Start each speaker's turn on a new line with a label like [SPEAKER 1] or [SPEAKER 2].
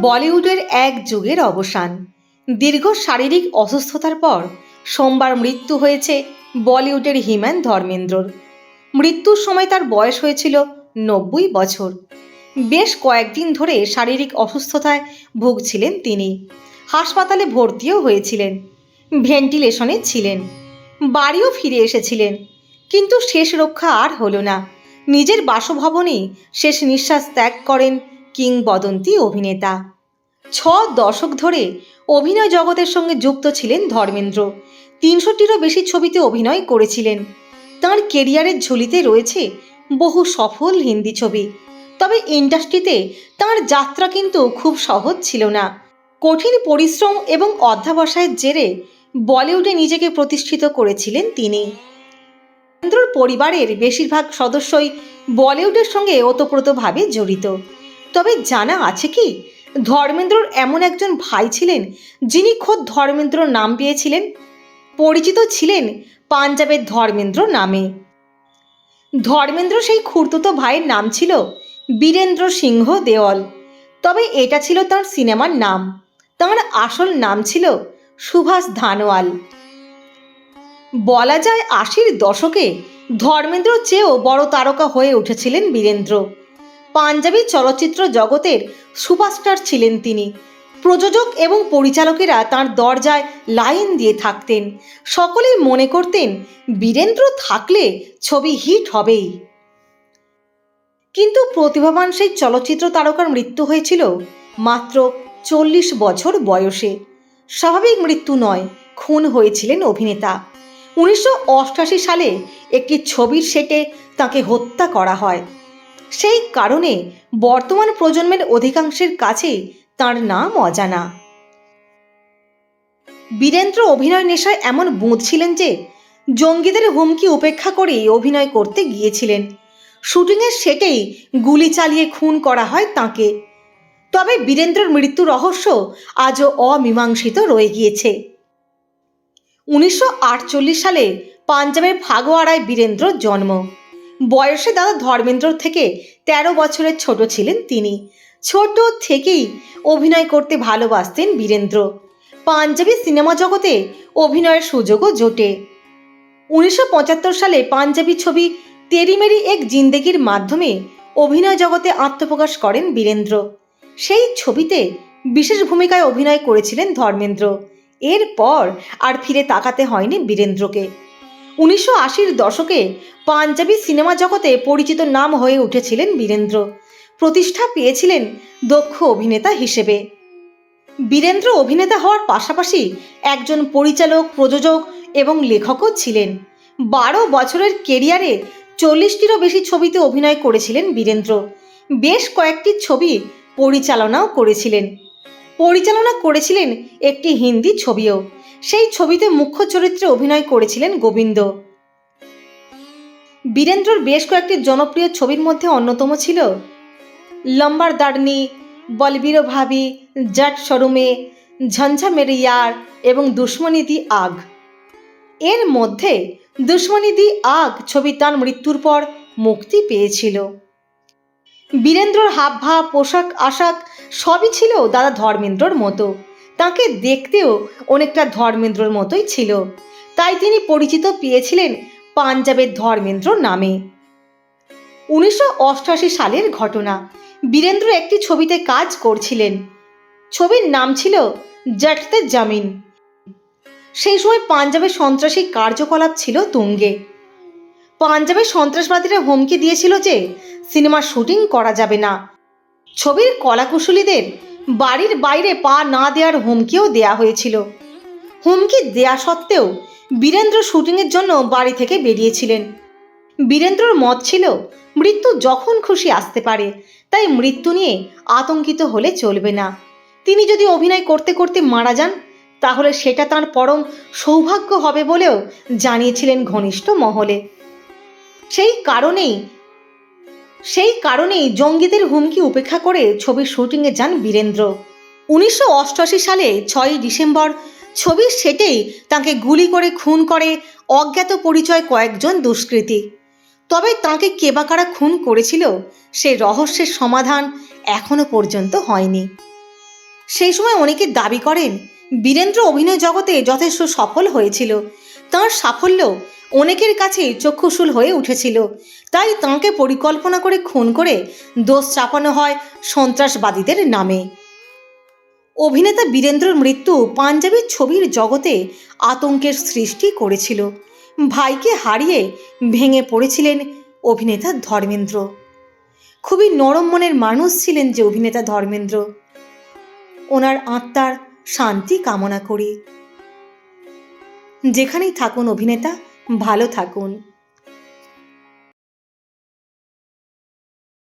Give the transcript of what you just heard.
[SPEAKER 1] বলিউডের এক যুগের অবসান। দীর্ঘ শারীরিক অসুস্থতার পর সোমবার মৃত্যু হয়েছে বলিউডের হিম্যান ধর্মেন্দ্রর। মৃত্যুর সময় তার বয়স হয়েছিল নব্বই বছর। বেশ কয়েকদিন ধরে শারীরিক অসুস্থতায় ভুগছিলেন তিনি। হাসপাতালে ভর্তিও হয়েছিলেন। ভেন্টিলেশনে ছিলেন। বাড়িও ফিরে এসেছিলেন। কিন্তু শেষ রক্ষা আর হলো না। নিজের বাসভবনেই শেষ নিঃশ্বাস ত্যাগ করেন কিংবদন্তি অভিনেতা। ছ দশক ধরে অভিনয় জগতের সঙ্গে যুক্ত ছিলেন ধর্মেন্দ্র। তিনশোটিরও বেশি ছবিতে অভিনয় করেছিলেন। তাঁর কেরিয়ারের ঝুলিতে রয়েছে বহু সফল হিন্দি ছবি। তবে ইন্ডাস্ট্রিতে তাঁর যাত্রা কিন্তু খুব সহজ ছিল না। কঠিন পরিশ্রম এবং অধ্যাবসায়ের জেরে বলিউডে নিজেকে প্রতিষ্ঠিত করেছিলেন তিনি। পরিবারের বেশিরভাগ সদস্যই বলিউডের সঙ্গে ওতপ্রোতভাবে জড়িত। তবে জানা আছে কি, ধর্মেন্দ্রর এমন একজন ভাই ছিলেন যিনি খোদ ধর্মেন্দ্র নাম পেয়েছিলেন। পরিচিত ছিলেন পাঞ্জাবের ধর্মেন্দ্র নামে। ধর্মেন্দ্র সেই খুর্তুতো ভাইয়ের নাম ছিল বীরেন্দ্র সিংহ দেওয়াল। তবে এটা ছিল তার সিনেমার নাম। তার আসল নাম ছিল সুভাষ ধানোয়াল বলা যায় আশির দশকে ধর্মেন্দ্র চেয়েও বড় তারকা হয়ে উঠেছিলেন বীরেন্দ্র। পাঞ্জাবি চলচ্চিত্র জগতের সুপারস্টার ছিলেন তিনি। প্রযোজক এবং পরিচালকেরা তার দরজায় লাইন দিয়ে থাকতেন। সকলেই মনে করতেন, বীরেন্দ্র থাকলে ছবি হিট হবেই। কিন্তু প্রতিভাবান সেই চলচ্চিত্র তারকার মৃত্যু হয়েছিল মাত্র চল্লিশ বছর বয়সে। স্বাভাবিক মৃত্যু নয়, খুন হয়েছিলেন অভিনেতা। উনিশশো সালে একটি ছবির সেটে তাকে হত্যা করা হয়। সেই কারণে বর্তমান প্রজন্মের অধিকাংশের কাছে তার নাম অজানা। বীরেন্দ্র অভিনয় নেশায় এমন বুঁদ ছিলেন যে, জঙ্গিদের হুমকি উপেক্ষা করেই অভিনয় করতে গিয়েছিলেন। শুটিংয়ের সেটেই গুলি চালিয়ে খুন করা হয় তাকে। তবে বীরেন্দ্রর মৃত্যু রহস্য আজও অমীমাংসিত রয়ে গিয়েছে। উনিশশো আটচল্লিশ সালে পাঞ্জাবের ফাগোয়াড়ায় বীরেন্দ্রর জন্ম। বয়সে দাদা ধর্মেন্দ্র থেকে ১৩ বছরের ছোট ছিলেন তিনি। ছোট থেকেই অভিনয় করতে ভালোবাসতেন বীরেন্দ্র। পাঞ্জাবি সিনেমা জগতে অভিনয়ের সুযোগও জোটে। উনিশশো পঁচাত্তর সালে পাঞ্জাবি ছবি তেরিমেরি এক জিন্দেগির মাধ্যমে অভিনয় জগতে আত্মপ্রকাশ করেন বীরেন্দ্র। সেই ছবিতে বিশেষ ভূমিকায় অভিনয় করেছিলেন ধর্মেন্দ্র। এরপর আর ফিরে তাকাতে হয়নি বীরেন্দ্রকে। উনিশশো আশির দশকে পাঞ্জাবি সিনেমা জগতে পরিচিত নাম হয়ে উঠেছিলেন বীরেন্দ্র। প্রতিষ্ঠা পেয়েছিলেন দক্ষ অভিনেতা হিসেবে। বীরেন্দ্র অভিনেতা হওয়ার পাশাপাশি একজন পরিচালক, প্রযোজক এবং লেখকও ছিলেন। বারো বছরের কেরিয়ারে চল্লিশটিরও বেশি ছবিতে অভিনয় করেছিলেন বীরেন্দ্র। বেশ কয়েকটি ছবি পরিচালনাও করেছিলেন। পরিচালনা করেছিলেন একটি হিন্দি ছবিও। সেই ছবিতে মুখ্য চরিত্রে অভিনয় করেছিলেন গোবিন্দ। বীরেন্দ্রর বেশ কয়েকটি জনপ্রিয় ছবির মধ্যে অন্যতম ছিল লম্বার দাডনি বলবীর ভাবি, জট শোরুমে ঝঞ্ঝা মেরে ইয়ার এবং দুশ্মনী দি আগ। এর মধ্যে দুশ্মনী দি আগ ছবি তার মৃত্যুর পর মুক্তি পেয়েছিল। বীরেন্দ্রর হাবভাব, পোশাক, আশাক সবই ছিল দাদা ধর্মেন্দ্রর মতো। তাকে দেখতেও অনেকটা ধর্মেন্দ্রর মতোই ছিল। তাই তিনি পরিচিত পেয়েছিলেন পাঞ্জাবের ধর্মেন্দ্র নামে। উনিশশো অষ্টআশি সালের ঘটনা। বীরেন্দ্র একটি ছবিতে কাজ করছিলেন। ছবির নাম ছিল জটতে জামিন। সেই সময় পাঞ্জাবে সন্ত্রাসী কার্যকলাপ ছিল তুঙ্গে। পাঞ্জাবের সন্ত্রাসবাদীরা হুমকি দিয়েছিল যে সিনেমার শুটিং করা যাবে না। ছবির কলাকুশলীদের বাড়ির বাইরে পা না দেওয়ার হুমকিও দেয়া হয়েছিল। হুমকি দেয়া সত্ত্বেও বীরেন্দ্র শুটিংয়ের জন্য বাড়ি থেকে বেরিয়েছিলেন। বীরেন্দ্রর মত ছিল, মৃত্যু যখন খুশি আসতে পারে, তাই মৃত্যু নিয়ে আতঙ্কিত হলে চলবে না। তিনি যদি অভিনয় করতে করতে মারা যান, তাহলে সেটা তার পরম সৌভাগ্য হবে বলেও জানিয়েছিলেন ঘনিষ্ঠ মহলে। সেই কারণেই সেই কারণেই জঙ্গিদের হুমকি উপেক্ষা করে ছবির শুটিংয়ে যান বীরেন্দ্র। উনিশশো অষ্টআশি সালে ছয়ই ডিসেম্বর ছবির সেটেই তাকে গুলি করে খুন করে অজ্ঞাত পরিচয় কয়েকজন দুষ্কৃতী। তবে তাকে কে বা কারা খুন করেছিল সে রহস্যের সমাধান এখনও পর্যন্ত হয়নি। সেই সময় অনেকে দাবি করেন, বীরেন্দ্র অভিনয় জগতে যথেষ্ট সফল হয়েছিল। তাঁর সাফল্য অনেকের কাছে চক্ষুশূল হয়ে উঠেছিল। তাই তাঁকে পরিকল্পনা করে খুন করে দোষ চাপানো হয় সন্ত্রাসবাদীদের নামে। অভিনেতা বীরেন্দ্রর মৃত্যু পাঞ্জাবি ছবির জগতে আতঙ্কের সৃষ্টি করেছিল। ভাইকে হারিয়ে ভেঙে পড়েছিলেন অভিনেতা ধর্মেন্দ্র। খুবই নরম মনের মানুষ ছিলেন যে অভিনেতা ধর্মেন্দ্র। ওনার আত্মার শান্তি কামনা করি। যেখানেই থাকুন অভিনেতা ভালো থাকুন।